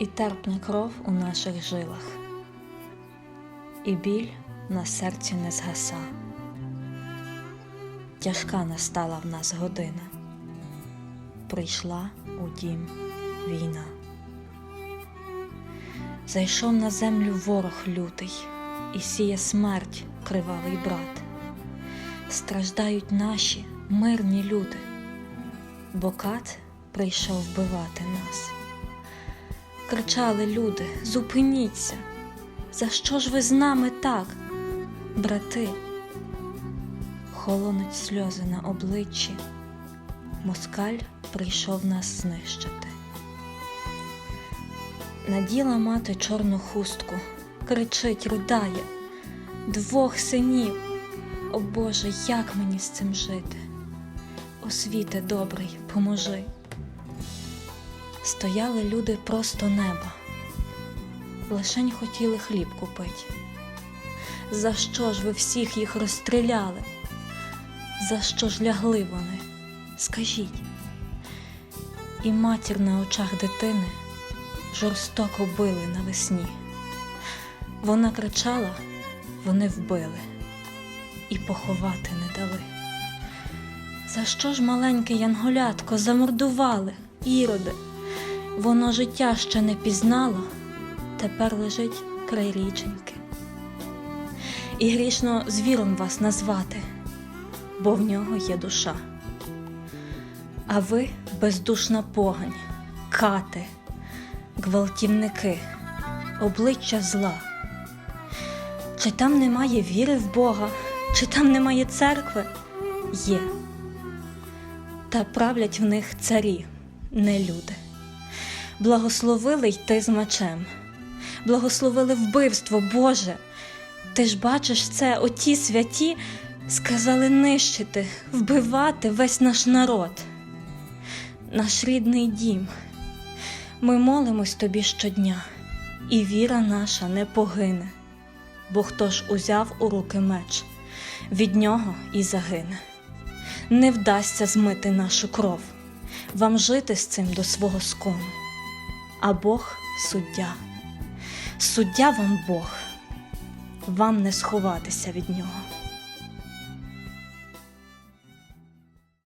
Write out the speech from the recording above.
і терпне кров у наших жилах, і біль на серці не згаса. Тяжка настала в нас година, прийшла у дім війна. Зайшов на землю ворог лютий і сіє смерть кривавий брат. Страждають наші мирні люди, бо кат прийшов вбивати нас. Кричали люди, зупиніться. За що ж ви з нами так, брати? Холонуть сльози на обличчі. Москаль прийшов нас знищити. Наділа мати чорну хустку, кричить, ридає. Двох синів. О Боже, як мені з цим жити? Освіте добрий, поможи. Стояли люди просто неба, лишень хотіли хліб купить. За що ж ви всіх їх розстріляли? За що ж лягли вони? Скажіть. І матір на очах дитини жорстоко били навесні. Вона кричала, вони вбили і поховати не дали. За що ж маленьке янголятко замордували, іроди? Воно життя ще не пізнало, тепер лежить край річеньки. І грішно звіром вас назвати, бо в нього є душа. А ви бездушна погань, кати, гвалтівники, обличчя зла. Чи там немає віри в Бога, чи там немає церкви? Є. Та правлять в них царі, не люди. Благословили йти з мечем, благословили вбивство, Боже. Ти ж бачиш це, оті святі сказали нищити, вбивати весь наш народ, наш рідний дім. Ми молимось тобі щодня, і віра наша не погине, бо хто ж узяв у руки меч, від нього і загине. Не вдасться змити нашу кров, вам жити з цим до свого скону. А Бог суддя, суддя вам Бог, вам не сховатися від нього.